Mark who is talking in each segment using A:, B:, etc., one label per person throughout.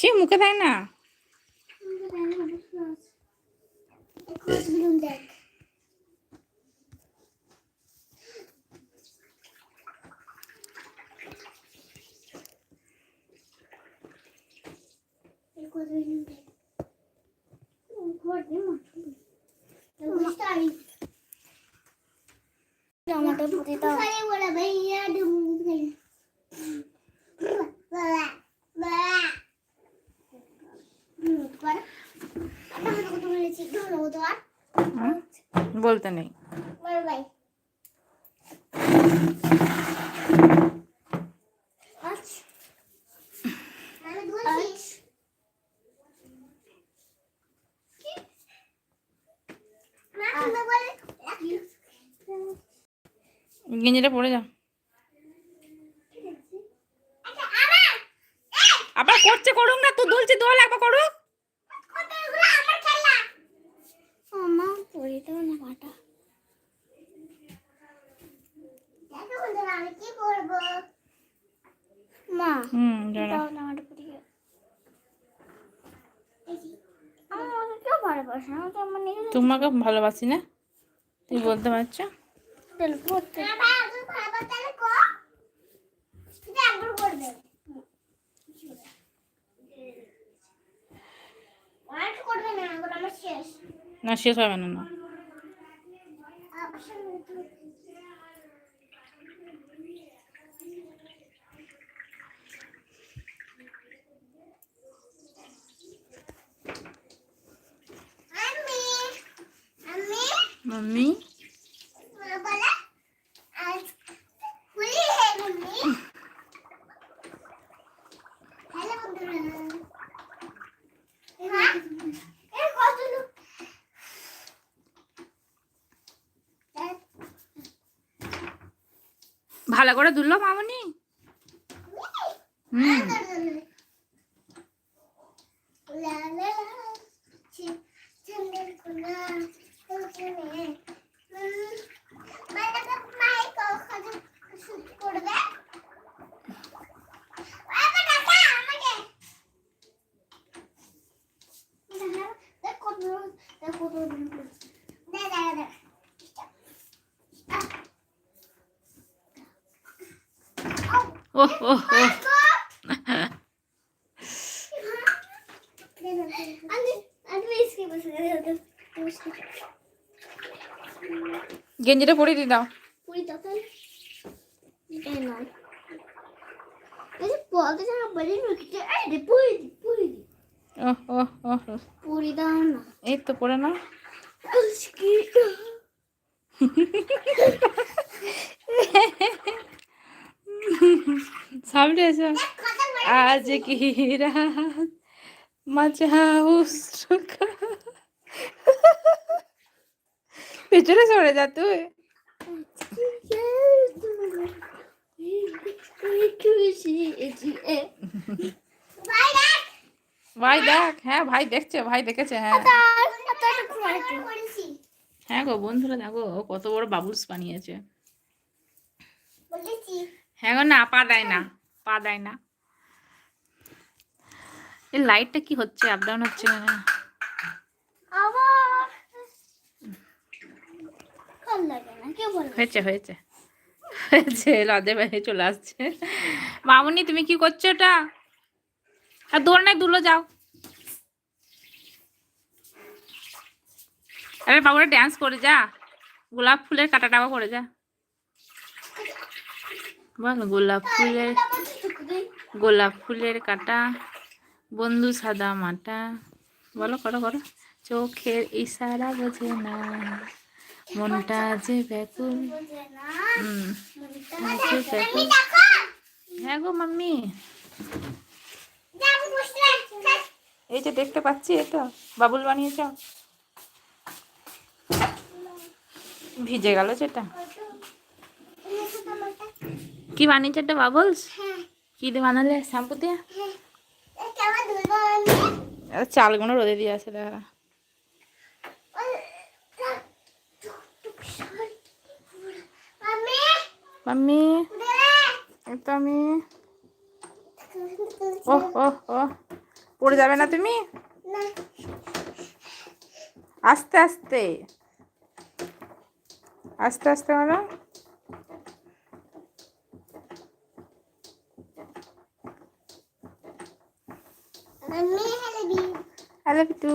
A: সে মুখে দেয় না
B: দেখ জামাটা পরে দাও
A: হুম? বলতে নেই গেঞ্জিটা পরে যা আবার করছে করুক না তুই দুলছি দোল একবার করুক।
B: মা
A: হুম তোমাকে ভালোবাসি না? তুই বলতে পারছ?
B: তেল
A: না শেষ। হবে না না। মাম্মি? করে দুললো মামনি হুম
B: করবে দেখো দেখো দেখো
A: ও ও ও গেঞ্জিটা পরিয়ে দিয়ে দাও এই তো পরে না। এসো। আজ কি রাত? মাঝাউস পেছনে সরে যা তুই। ভাই দেখ হ্যাঁ ভাই দেখছে, ভাই দেখেছে হ্যাঁ। হ্যাঁ গো, বন্ধুরা দেখো কত বড় বাবুস বানিয়েছে। হ্যাঁ গো, না পা দেয় না পা দেয় না। এই লাইটটা কি হচ্ছে? আপ ডাউন হচ্ছে না
B: আবার ভালো লাগে না কে বলে
A: হয়েছে হয়েছে। হয়েছে লজে বাইরে চলে আসছে। মামুনি, তুমি কি করছ এটা? আর দৌড় নাই দুলো যাও। আরে বাবুরা ড্যান্স করে যা। গোলাপ ফুলের কাটাটাও করে যা। বল গোলাপ ফুলের গোলাপ ফুলের কাটা বন্ধু সাদা মাটা বলো করো করো চোখের ইশারা বোঝে না মনটা যে ব্যাকুল হ্যাঁ গো মাম্মি এই যে দেখতে পাচ্ছি এটা বাবুল বানিয়েছ। ভিজে গেল যেটা। কি বানিয়েছে একটা বাবলস কি দিয়ে বানালে? শ্যাম্পু দিয়ে? আর চালগুলো রোদে দিয়ে আছে দেখা মাম্মি। আমি। ও ও ও পড়ে যাবে না তুমি? আস্তে আস্তে। আস্তে আস্তে করো হ্যালো পিটু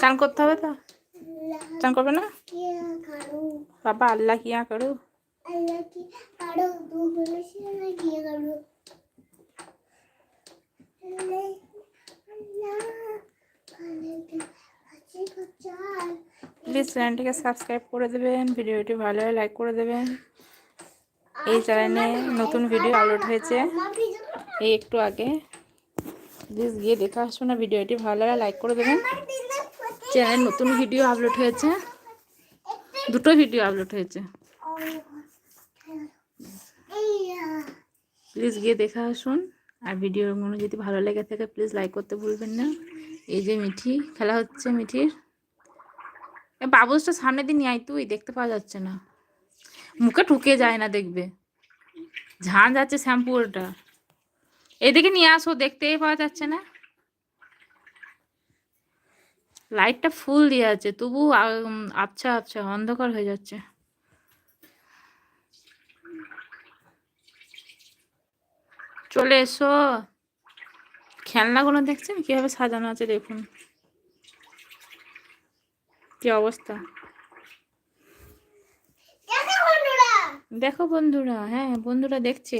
A: চান করতে হবে তো? চান করবে না? বাবা, আল্লাহ
B: কি করো
A: প্লিজ চ্যানেলটিকে সাবস্ক্রাইব করে দেবেন ভিডিওটি ভালো লাইক করে দেবেন। এই চ্যানেলে নতুন ভিডিও আপলোড হয়েছে। এই একটু আগে। প্লিজ গিয়ে দেখে আসুন না ভিডিওটি ভালো হলে লাইক করে দেবেন। চ্যানেল নতুন ভিডিও আপলোড হয়েছে। দুটো ভিডিও আপলোড হয়েছে। প্লিজ গিয়ে দেখে আসুন। আর ভিডিওগুলো যদি ভালো লেগে থাকে প্লিজ লাইক করতে ভুলবেন না। এই যে মিঠি, খেলা হচ্ছে মিঠির। বাবুসটা সামনে দিন আয় তুই, দেখতে পাওয়া যাচ্ছে না। মুখে ঠুকে যায় না দেখবে। ঝাঁ যাচ্ছে শ্যাম্পু ওটা এদিকে নিয়ে আসো দেখতেই পাওয়া যাচ্ছে না। লাইটটা ফুল দিয়ে আছে তবু আ- উম, আবছা আবছা অন্ধকার হয়ে যাচ্ছে। চলে এসো। খেলনাগুলো দেখছেন? কীভাবে সাজানো আছে দেখুন। কি অবস্থা
B: দেখো বন্ধুরা
A: দেখো বন্ধুরা হ্যাঁ বন্ধুরা দেখছে।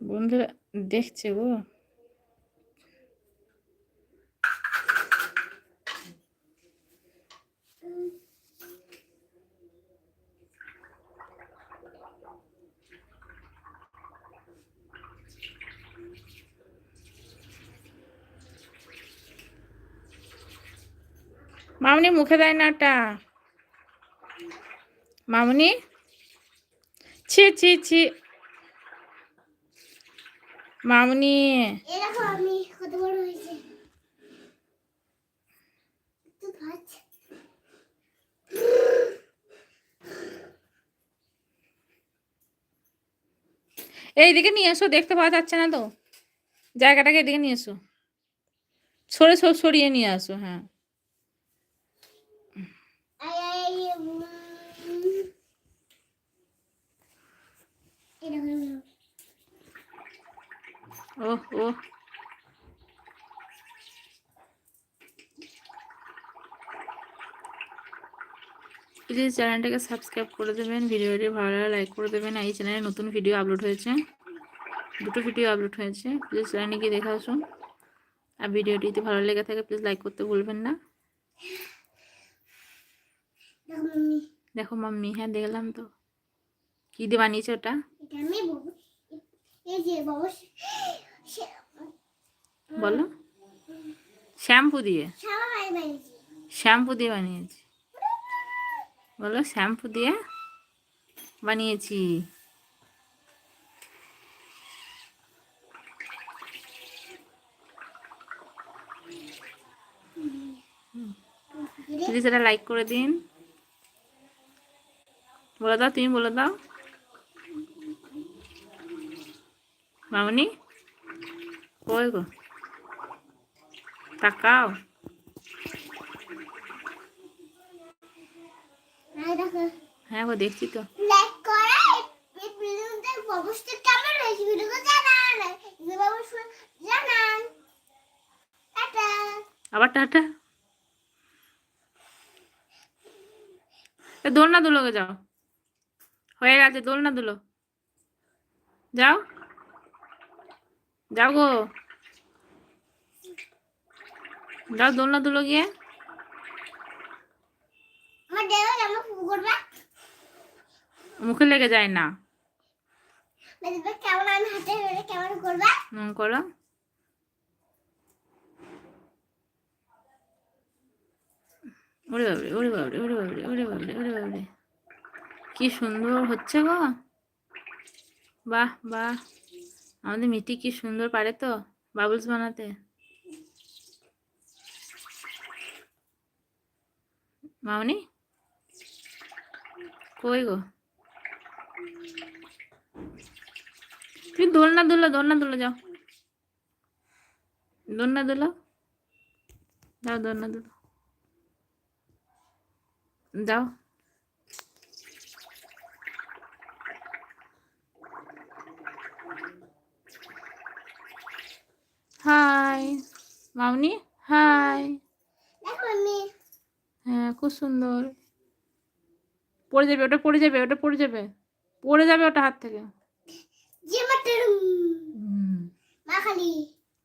A: বন্ধুরা দেখছে গো। মামনি মুখে দেয় না ওটা মামনি? ছি ছি ছি। মামনি। এইদিকে নিয়ে এসো দেখতে পাওয়া যাচ্ছে না তো। জায়গাটাকে এদিকে নিয়ে এসো। সরে সরে সরিয়ে নিয়ে আসো হ্যাঁ।
B: এই দেখো, এই দেখো।
A: ও ও। প্লিজ চ্যানেলটাকে সাবস্ক্রাইব করে দেবেন ভিডিওটি ভালো লাগলে লাইক করে দেবেন এই চ্যানেলে নতুন ভিডিও আপলোড হয়েছে। দুটো ভিডিও আপলোড হয়েছে প্লিজ চ্যানেলে গিয়ে দেখে আসুন। আর ভিডিওটি যদি ভালো লেগে থাকে প্লিজ লাইক করতে ভুলবেন না।
B: দেখো মাম্মি
A: হ্যাঁ দেখলাম তো। কী দিয়ে বানিয়েছে ওটা? বলো। শ্যাম্পু দিয়ে? শ্যাম্পু দিয়ে বানিয়েছি। বলো শ্যাম্পু দিয়ে বানিয়েছি। প্লিজ এটা লাইক করে দিন। বলে দাও তুমি বলে দাও। মামনি? কই গো? তাকাও। হ্যাঁ গো দেখছি তো। আবার টাটা? দোলনা দুলোকে যাও। হয়ে গেছে দোলনা দুলো। যাও। যাও গো যাও দোলনা দুলো গিয়ে। মুখে লেগে যায় না। করো। ওরে বাবরে ওরে বাবরে ওরে বাবরে ওরে বাবরে ওরে বাবরে। কি সুন্দর হচ্ছে গো। বাহ বাহ। আমাদের মিটি কি সুন্দর পারে তো, বাবলস বানাতে? মামনি? কই গো? তুমি দোলনা দোলো দোলনা দোলো যাও। দোলনা দোলো? যাও দোলনা দোলো। যাও। হাই। মামনি হাই। হ্যাঁ খুব সুন্দর। পড়ে যাবে ওটা পড়ে যাবে ওটা পড়ে যাবে। পড়ে যাবে ওটা হাত থেকে।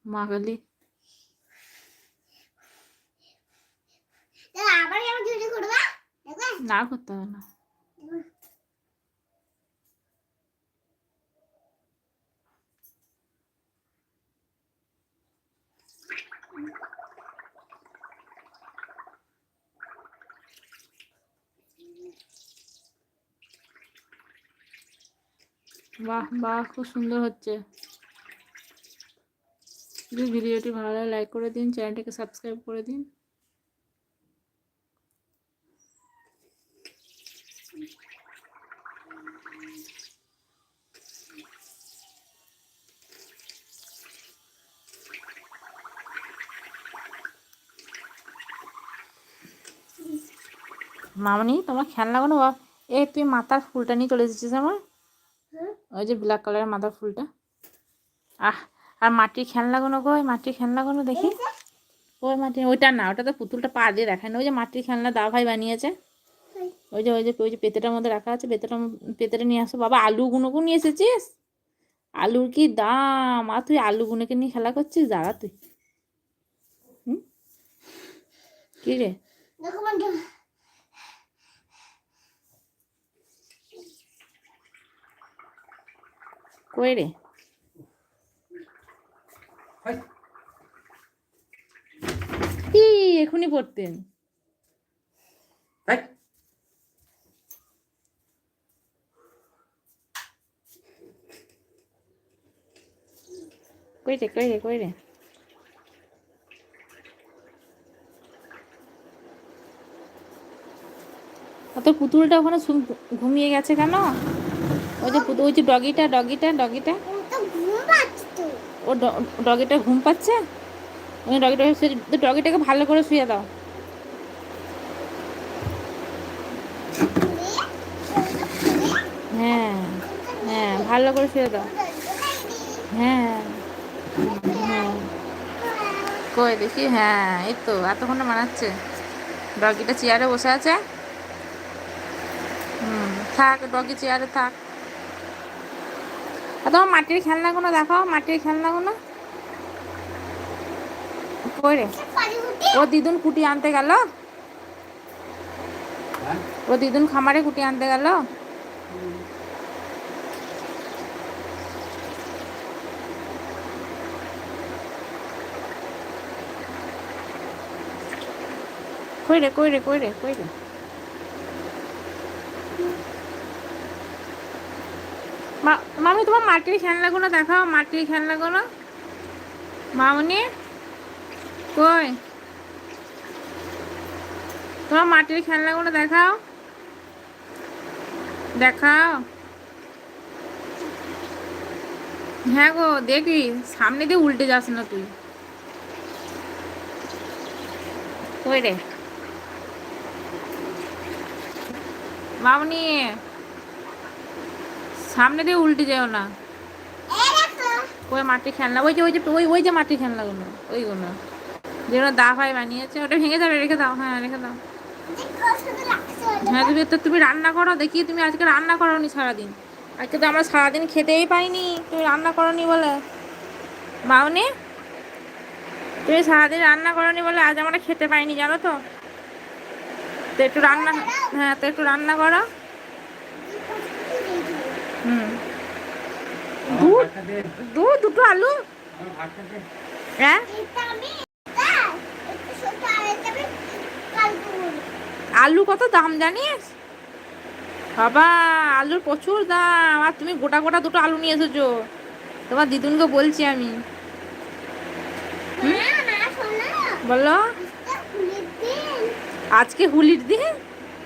B: মা দেখো।
A: না করতে হবে না। বাহ বাহ, খুব সুন্দর হচ্ছে যদি ভিডিওটি ভালো লাগে লাইক করে দিন, চ্যানেলটিকে সাবস্ক্রাইব করে দিন মামনি, তোমার খেয়াল লাগানো বা এ, তুই মাথার ফুলটা নিয়ে চলে এসেছিস আমার? ওই যে ব্ল্যাক কালারের মাথার ফুলটা। আহ আর মাটির খেলনা লাগানো গো ওই মাটির খেলনা লাগানো দেখি ওই মাটি ওইটা না ওটা তো পুতুলটা পা দিয়ে দেখায় না। ওই যে মাটির খেলনা দা ভাই বানিয়েছে। ওই যে ওই যে ওই যে পেতেটার মধ্যে রাখা আছে পেতেটা পেতেটা নিয়ে আসো। বাবা আলু গুনোকে নিয়ে এসেছিস? আলুর কি দাম? আর তুই আলু গুনোকে নিয়ে খেলা করছিস? দাঁড়া তুই। হুম? কি রে
B: দেখো বন্ধু
A: কই রে? কি এখনই পড়তেন। কই রে কই রে কই রে? অত পুতুলটা ওখানে ঘুমিয়ে গেছে কেন? ওই যে ওই যে ডগিটা ডগিটা ডগিটা।
B: ও
A: ডগিটা ঘুম পাচ্ছে? ওই ডগিটা ডগিটাকে ভালো করে শুয়ে দাও। হ্যাঁ হ্যাঁ ভালো করে শুয়ে দাও। হ্যাঁ হ্যাঁ। কই দেখি? হ্যাঁ এই তো, এতক্ষণে মানাচ্ছে। ডগিটা চেয়ারে বসে আছে। থাক, ডগি চেয়ারে থাক। তোমার মাটির খেলনাগুলো দেখাও? মাটির খেলনাগুলো কই রে? ও দিদুন কুটি আনতে গেল? ও দিদুন খামারে কুটি আনতে গেল? কই রে কই রে কই রে কই রে? মা- মামি, তোমার মাটির খেলনাগুলো দেখাও, মাটির খেলনাগুলো। মামনি, কই? তোমার মাটির খেলনাগুলো দেখাও। দেখাও। হ্যাঁ গো দেখি সামনে দিয়ে উল্টে যাস না তুই। কই রে? মামনি সামনে দিয়ে উল্টে যেও না। ওই মাটির খেলনা? ওই যে ওই যে, ওই ওই যে মাটির খেলনাগুলো, ওইগুলো। যেগুলো দা ভাই বানিয়েছে, ওটা ভেঙে যাবে, রেখে দাও হ্যাঁ রেখে দাও। হ্যাঁ তুমি তো, তুমি রান্না করো, দেখি তুমি আজকে রান্না করো নি সারাদিন। আজকে তো আমরা সারাদিন খেতেই পাইনি, তুমি রান্না করো নি বলে। মাওনি তুমি সারাদিন রান্না করো নি বলে আজ আমরা খেতে পাইনি, জানো তো? তো একটু রান্না হ্যাঁ তো একটু রান্না করো। দুধ দুধ, দুটো আলু। হ্যাঁ? আলু কত দাম জানিস? বাবা, আলুর প্রচুর দাম। আর তুমি গোটা গোটা দুটো আলু নিয়ে এসেছ। তোমার দিদুনকে বলছি আমি। বলো। আজকে হুলির দিন?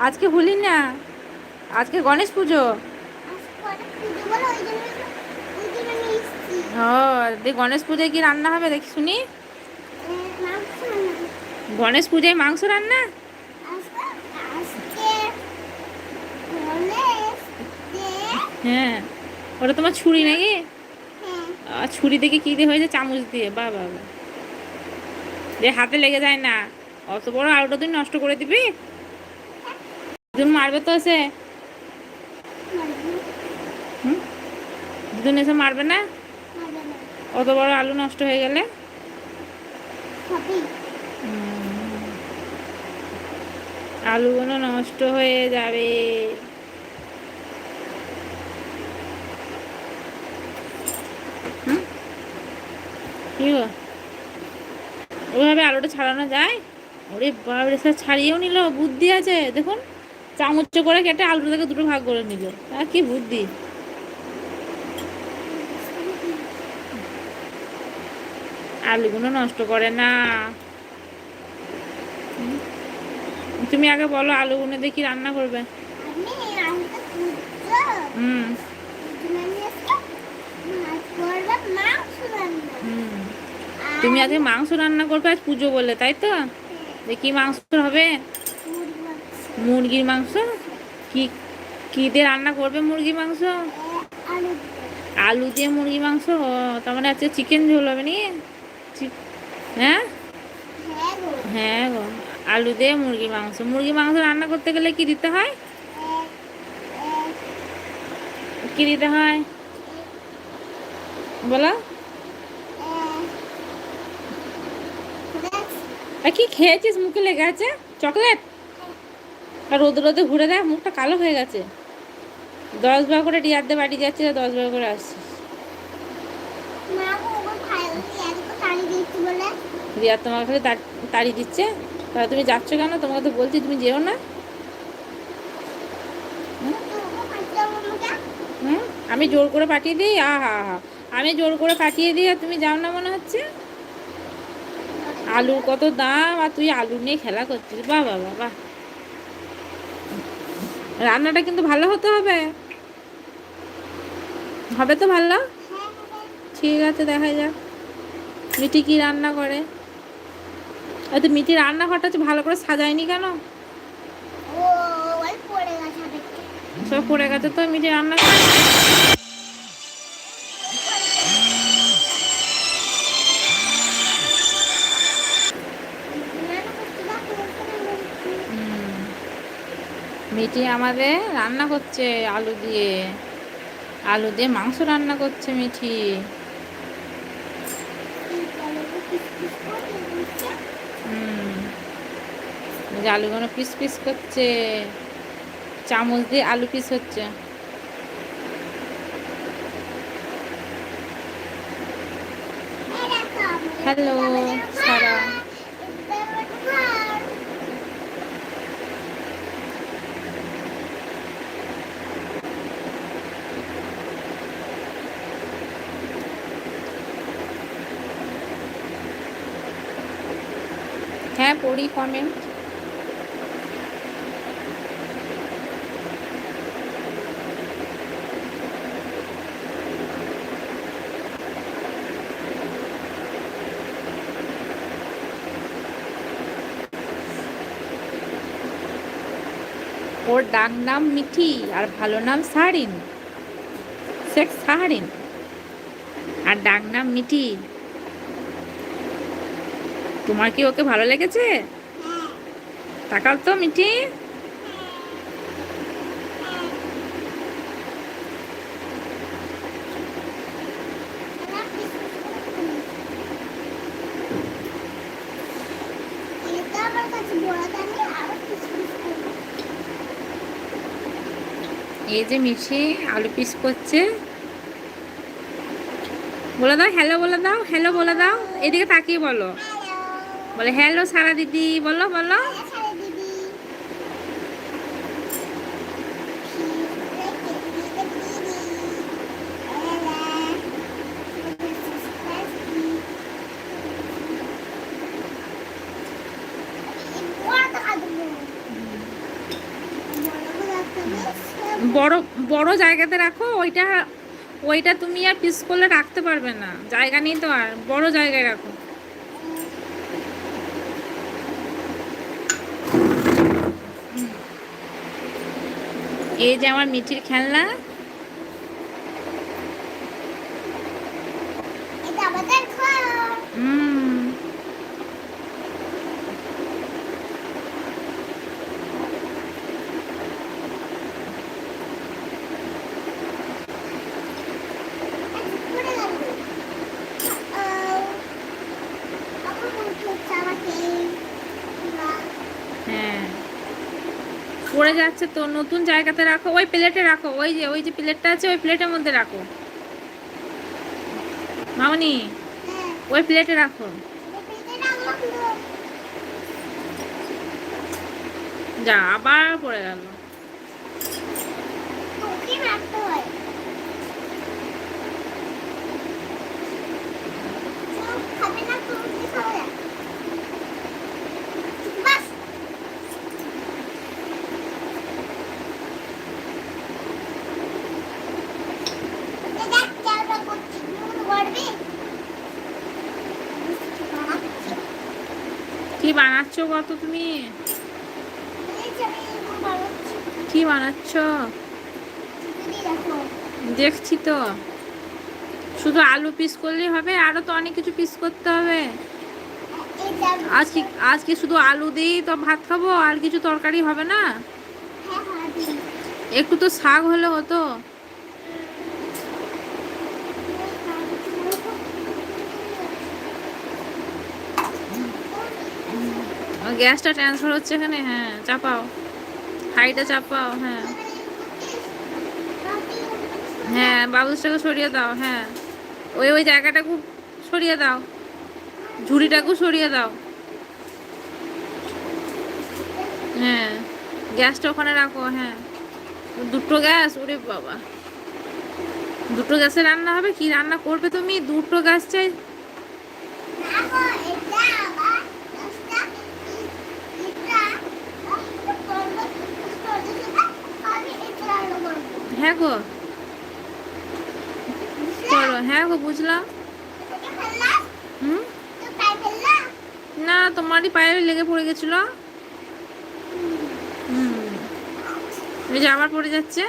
A: আজকে হুলি না? আজকে গণেশ পুজো
B: আজকে কটা পুজো বলো ওই জন্য ওই জন্য আমি এসেছি
A: ও দেখ গণেশ পুজোয় কি রান্না হবে দেখি, শুনি। গণেশ পুজোয় মাংস রান্না? হ্যাঁ ওটা তোমার ছুরি নাকি?
B: হ্যাঁ
A: আর ছুরি দেখে কী দিয়ে হয়েছে? চামচ দিয়ে বা বাবা যে হাতে লেগে যায় না। অত বড় আলুটা তুই নষ্ট করে দিবি? দুজন মারবে তো এসে দুজন এসে মারবে না? অত বড় আলু নষ্ট হয়ে গেলে? আলুগুলো নষ্ট হয়ে যাবে। হুম? কি গো? ওইভাবে আলুটা ছাড়ানো যায়? ওরে বাবরে স্যার ছাড়িয়েও নিল বুদ্ধি আছে। দেখুন চামচ করে কেটে আলুটা থেকে দুটো ভাগ করে নিল। তা কি বুদ্ধি? আলুগুলো নষ্ট করে না। তুমি আগে বলো আলুগুলো কি রান্না করবে? হুম। তুমি আজকে মাংস রান্না। করবে আজ পুজো বলে তাই তো? দেখি মাংস হবে। মুরগির মাংস। কি কি দিয়ে রান্না করবে মুরগি মাংস?
B: আলু
A: দিয়ে। মুরগি মাংস? তার মানে আজকে চিকেন ঝোল হবে নি চি- হ্যাঁ?
B: হ্যাঁ গো।
A: হ্যাঁ গো। আলু দিয়ে মুরগি মাংস। মুরগি মাংস রান্না করতে গেলে কি দিতে হয়? কি দিতে হয়? বলো। কি খেয়েছিস? মুখে লেগে আছে? চকলেট? আর রোদে রোদে ঘুরে দেয় মুখটা কালো হয়ে গেছে। দশ বার করে টিয়ারতে বাড়ি যাচ্ছে দশ বার করে আসছিস
B: মা গো ওর খাই এত তাড়ি দিচ্ছি বলে
A: রিয়া তোমার খালি তাড়ি- দিচ্ছে। তাহলে তুমি যাচ্ছ কেন? তোমাকে তো বলছি তুমি যেও না। হুম? আমি জোর করে পাঠিয়ে দিই? আহা হা হা আমি জোর করে পাঠিয়ে দিই আর তুমি যাও না মনে হচ্ছে? আলুর কত দাম? আর তুই আলু নিয়ে খেলা করছিস? বাহ বাহ বাহ রান্নাটা কিন্তু ভালো হতে হবে। হবে তো ভালো?
B: হ্যাঁ
A: ঠিক আছে দেখা যাক। মিটি কি রান্না করে? তো মিটি রান্নাঘরটা হচ্ছে ভালো করে সাজায়নি কেন?
B: ও ওই পড়ে গেছে দেখতে
A: সব পড়ে গেছে তো মিটি রান্না। মিটি আমাদের রান্না করছে আলু দিয়ে। আলু দিয়ে মাংস রান্না করছে মিঠি হুম এই যে আলুগুলো পিস পিস করছে চামচ দিয়ে আলু পিস হচ্ছে। হ্যালো। পড়ি কমেন্ট। ওর ডাক নাম মিঠি আর ভালো নাম সারিন। শেখ সাহারিন আর ডাক নাম মিঠি। তোমার কি ওকে ভালো লেগেছে? তাকাও তো, মিঠি। এই যে মিঠি আলু পিস করছে। বলে দাও হ্যালো বলে দাও হ্যালো বলে দাও। এদিকে তাকিয়ে বলো। বলে হ্যালো সারা দিদি বলো বলো।
B: বড় বড়
A: জায়গাতে রাখো ওইটা ওইটা তুমি আর পিস করলে রাখতে পারবে না। জায়গা নেই তো আর বড় জায়গায় রাখো। এই যে আমার মিঠির খেলনা
B: এটা আমাদের ঘর
A: হুম
B: পড়ে গেল আহ, আমার মনে হচ্ছে আমাকে না,
A: হ্যাঁ পড়ে যাচ্ছে, তো নতুন জায়গাতে রাখো, ওই প্লেটে রাখো, ওই যে ওই যে প্লেটটা আছে, ওই প্লেটের মধ্যে রাখো মামনি, ওই প্লেটে রাখো। যা, আবার পড়ে গেল।
B: সব খাবে না, তুমি খাবে না। বাস। এই দেখ, কেমন করছি, মন গড়বে?
A: কি বানাচ্ছো কত তুমি? কি বানাচ্ছ? দেখছি তো। শুধু আলু পিস করলেই হবে আরও তো অনেক কিছু পিস করতে হবে। আজকে আজকে শুধু আলু দিয়েই তো ভাত খাব আর কিছু তরকারি হবে না?
B: হ্যাঁ, হ্যাঁ।
A: একটু তো শাক হলে হতো। গ্যাসটা ট্রান্সফার হচ্ছে এখানে হ্যাঁ চাপাও। হাইটা চাপাও হ্যাঁ। হ্যাঁ বাবুসটাকে সরিয়ে দাও হ্যাঁ। ওই ওই জায়গাটাকে সরিয়ে দাও। ঝুড়িটাকেও সরিয়ে দাও। হ্যাঁ গ্যাসটা ওখানে রাখো হ্যাঁ। দুটো গ্যাস, ওরে বাবা। দুটো গ্যাসে রান্না হবে? কি রান্না করবে তুমি? দুটো গ্যাস চাই। হ্যাঁ গো। করো হ্যাঁ গো, বুঝলাম। হুম? না, তোমারই পায়ে লেগে পড়ে গেছিল। হুম। এই যে আবার পড়ে যাচ্ছে।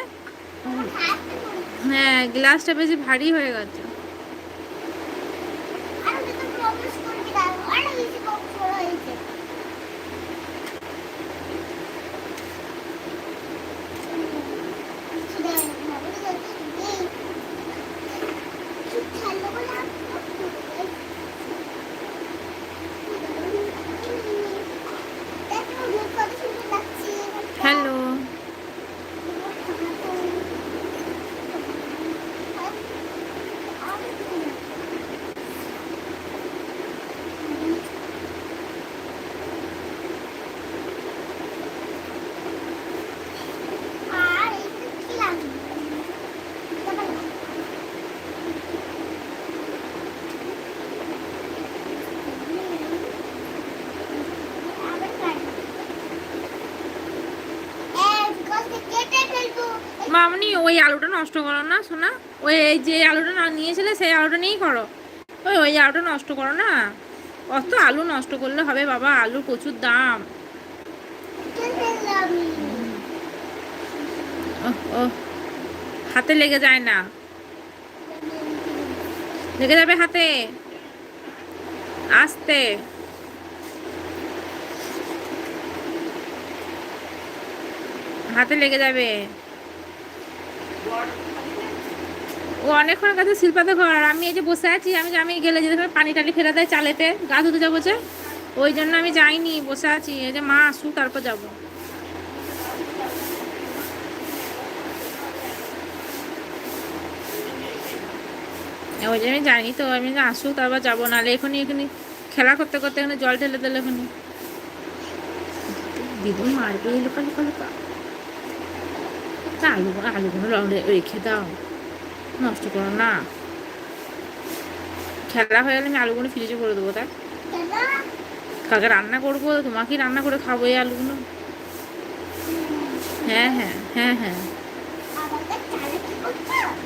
A: হ্যাঁ গ্লাসটা বেশি ভারী হয়ে গেছে। ওই আলুটা নষ্ট করো না শোনা ওই এই যে আলুটা না নিয়েছিলে, সেই আলুটা নিয়েই করো। ওই ওই আলুটা নষ্ট করো না। অত আলু নষ্ট করলে হবে বাবা, আলুর প্রচুর দাম। ওহ। হাতে লেগে যায় না। লেগে যাবে হাতে। আসতে। হাতে লেগে যাবে ও অনেকক্ষণ কাছে শিল্পাতে ঘর আমি এই যে বসে আছি, আমি আমি গেলে যে পানি টানি ফেলে দেয় চালেতে, গা ধুতে যাব যে। ওই জন্য আমি যাইনি, বসে আছি। এই যে মা আসুক, তারপর যাব। ওই জন্য জানি তো, আমি আসুক, তারপর যাব। নাহলে এখনই এখানে খেলা করতে করতে এখানে জল ঢেলে দিলে এখানে দিদুন মারবে লুকা লুকা লুকা আলু, আলুগুলো রেখে দাও। নষ্ট করো না। খেলা হয়ে গেলে আমি আলুগুলো ফ্রিজে করে দেবো তাই কাকে রান্না করব তোমাকেই রান্না করে খাব এই আলুগুলো? হ্যাঁ হ্যাঁ হ্যাঁ হ্যাঁ।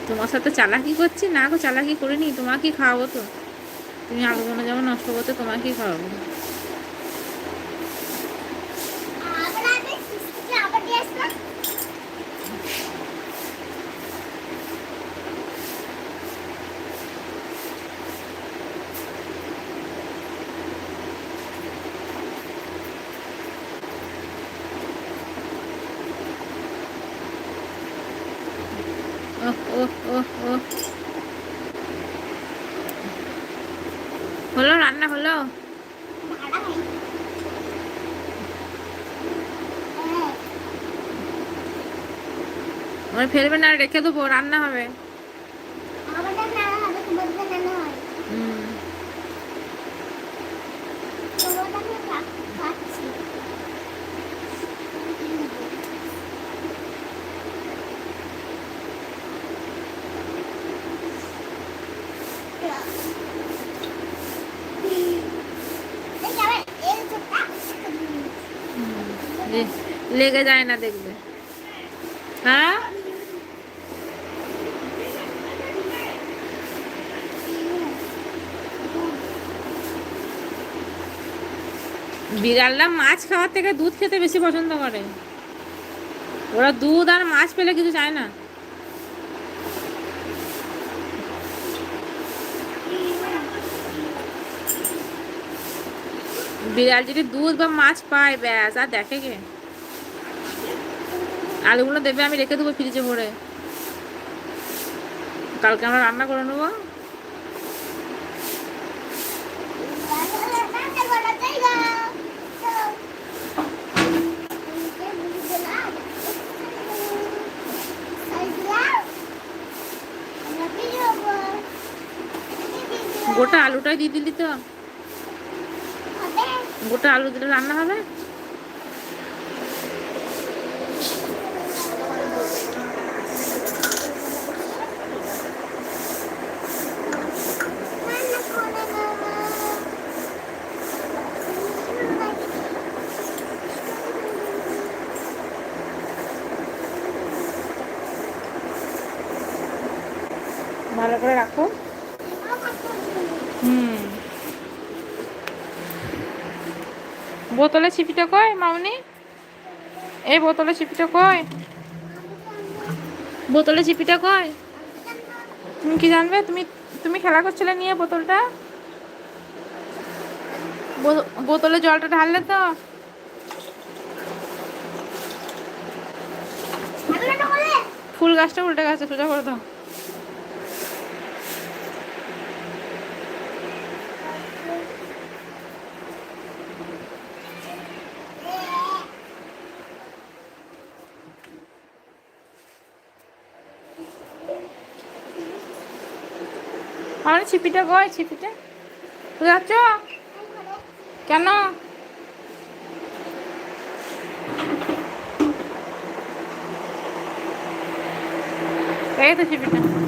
A: তোমার সাথে চালাকি করছি? না গো চালাকি করিনি তোমাকেই খাওয়াবো তো। তুমি আলুগুলো যেমন নষ্ট করতে তোমাকেই খাওয়াবো। ফেলবে না রেখে দেবো রান্না হবে
B: আমাদের নানা হবে তোমাদের নানা হয়
A: হুম
B: তোমাদের আমি খা- খাচ্ছি এই যে আমার এই চোখটা
A: হুম। লে- লেগে যায় না দেখবে হ্যাঁ বিড়ালরা মাছ খাওয়ার থেকে দুধ খেতে বেশি পছন্দ করে। ওরা দুধ আর মাছ পেলে কিছু চায় না। বিড়াল যদি দুধ বা মাছ পায়, ব্যাস, আর দেখে কে? আলুগুলো দেবে, আমি রেখে দেবো ফ্রিজে ভরে। কালকে আমরা রান্না করে নেব। গোটা আলুটাই দিয়ে দিলি তো? গোটা আলু দিলে রান্না হবে ভালো করে রাখো হুম বোতলে ছিপিটা কয় মামনি এই বোতলে চিপিটা কয় বোতলে চিপিটা কয় তুমি কি জানবে? তুমি তুমি খেলা করছিলে নিয়ে বোতলটা? বোতলে জলটা ঢাললে তো। ফুল গাছটা উল্টে গেছে সোজা করে দাও আমার ছিপিটা কয় ছিপিটা? যাচ্ছ? কেন? এই তো ছিপিটা।